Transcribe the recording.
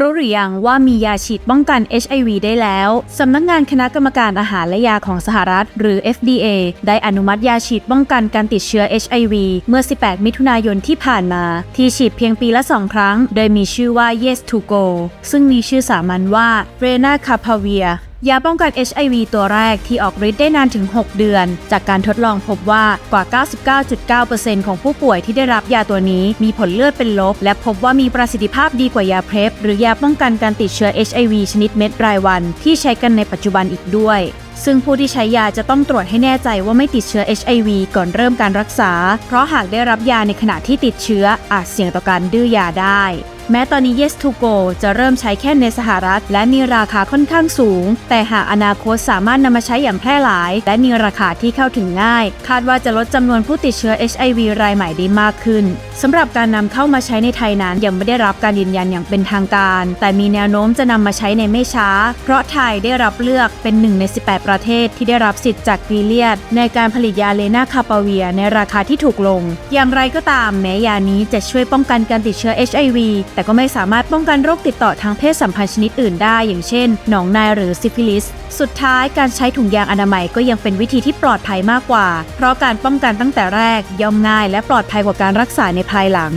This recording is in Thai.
รู้หรือยังว่ามียาฉีดป้องกัน HIV ได้แล้ว สำนักงานคณะกรรมการอาหารและยาของสหรัฐ หรือ FDA ได้อนุมัติยาฉีดป้องกันการติดเชื้อ HIV เมื่อ 18 มิถุนายนที่ผ่านมา ที่ฉีดเพียงปีละ 2 ครั้ง โดยมีชื่อว่า Yes to Go ซึ่งมีชื่อสามัญว่า r e n a c a p a v i r ยาป้องกัน HIV ตัวแรกที่ออกฤทธิ์ได้นานถึง 6 เดือน จากการทดลองพบว่ากว่า 99.9%ของผู้ป่วยที่ได้รับยาตัวนี้มีผลเลือดเป็นลบ และพบว่ามีประสิทธิภาพดีกว่ายาเพล p หรือยาป้องกันการติดเชื้อ HIV ชนิดเม็ดรายวัน ที่ใช้กันในปัจจุบันอีกด้วยซึ่งผู้ที่ใช้ยาจะต้องตรวจให้แน่ใจว่าไม่ติดเชื้อ HIV ก่อนเริ่มการรักษา เพราะหากได้รับยาในขณะที่ติดเชื้ออาจเสี่ยงต่อการดื้อยาได้ แม้ตอนนี้ Yes to Go จะเริ่มใช้แค่ในสหรัฐ และมีราคาค่อนข้างสูง แต่หากอนาคตสามารถนำมาใช้อย่างแพร่หลาย และมีราคาที่เข้าถึงง่าย คาดว่าจะลดจำนวนผู้ติดเชื้อ HIV รายใหม่ได้มากขึ้นสำหรับการนำเข้ามาใช้ในไทยนั้นยังไม่ได้รับการยืนยันอย่างเป็นทางการ แต่มีแนวโน้มจะนำมาใช้ในไม่ช้า เพราะไทยได้รับเลือกเป็นหนึ่งใน 18 ประเทศที่ได้รับสิทธิ์จากกีเลียด ในการผลิตยาเลนาคาปาเวียในราคาที่ถูกลง อย่างไรก็ตามแม้ยานี้จะช่วยป้องกันการติดเชื้อ HIV แต่ก็ไม่สามารถป้องกันโรคติดต่อทางเพศสัมพันธ์ชนิดอื่นได้ อย่างเช่น หนองในหรือซิฟิลิส สุดท้ายการใช้ถุงยางอนามัยก็ยังเป็นวิธีที่ปลอดภัยมากกว่า เพราะการป้องกันตั้งแต่แรกย่อมง่าย และปลอดภัยกว่าการรักษาในภายหลัง